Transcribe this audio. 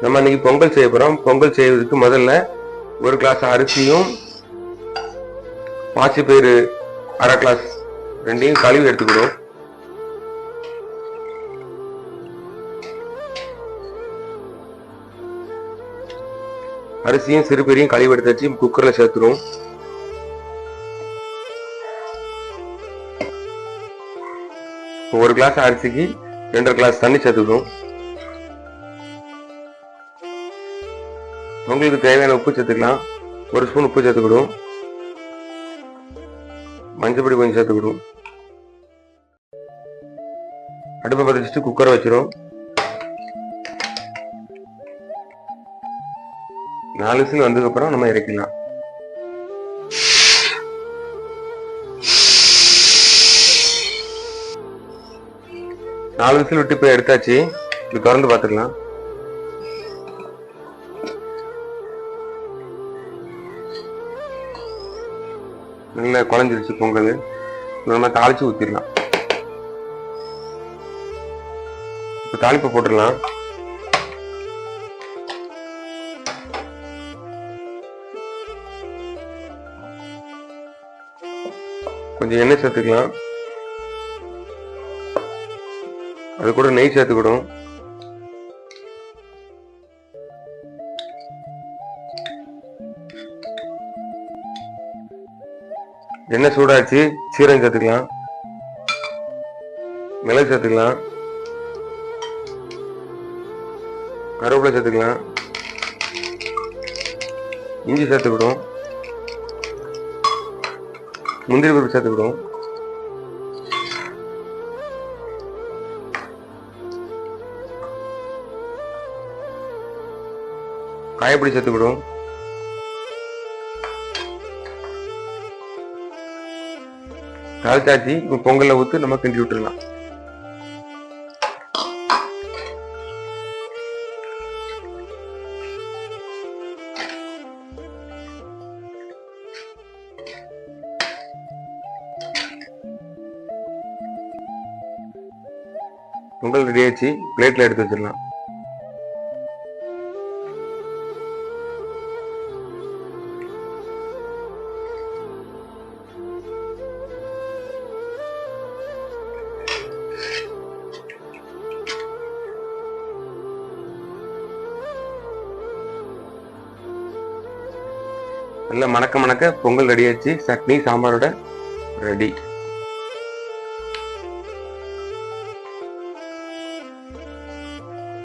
நம்ம இன்னைக்கு பொங்கல் செய்ய போறோம். பொங்கல் செய்வதற்கு முதல்ல ஒரு கிளாஸ் அரிசியும் பாசிப்பயிறு அரை கிளாஸ் ரெண்டையும் கழுவி எடுத்துக்கிறோம் அரிசியும் சிறுபெரியும் கழுவி எடுத்து வச்சு குக்கர்ல சேர்த்துரும் ஒரு கிளாஸ் அரிசிக்கு ரெண்டரை கிளாஸ் தண்ணி சேர்த்துக்கணும் உங்களுக்கு தேவையான உப்பு சேர்த்துக்கலாம். ஒரு ஸ்பூன் உப்பு சேர்த்துக்கிடும் மஞ்சப்பொடி கொஞ்சம் சேர்த்துக்கிடும் அடுப்பை பற்றி வச்சுட்டு குக்கரை வச்சிடும் நாலு விசில் வந்ததுக்கப்புறம் நம்ம இறக்கலாம் நாலு விசில் விட்டு இப்போ எடுத்தாச்சு. இது திறந்து பார்த்துக்கலாம். நல்லா குழஞ்சிருச்சு பொங்கல். நம்ம தாளிச்சு ஊற்றிடலாம் இப்போ தாளிப்பை போட்டுடலாம். கொஞ்சம் எண்ணெய் சேர்த்துக்கலாம். அது கூட நெய் சேர்த்துக்கிடும். எண்ணெய் சூடாச்சு சீரகம் சேர்த்துக்கலாம். மிளகு சேர்த்துக்கலாம். கருவேப்பிலை சேர்த்துக்கலாம். இஞ்சி சேர்த்துக்கிடும். முந்திரி பருப்பு சேர்த்துக்கிடும் காயப்பொடி சேர்த்து தாளிச்சாச்சு இப்போ பொங்கல ஊத்து நம்ம கிண்டி விட்டுடலாம் பொங்கல் ரெடி ஆச்சு பிளேட்ல எடுத்து வச்சிடலாம். நல்லா மணக்க மணக்க பொங்கல் ரெடி ஆச்சு. சட்னி சாம்பாரோட ரெடி.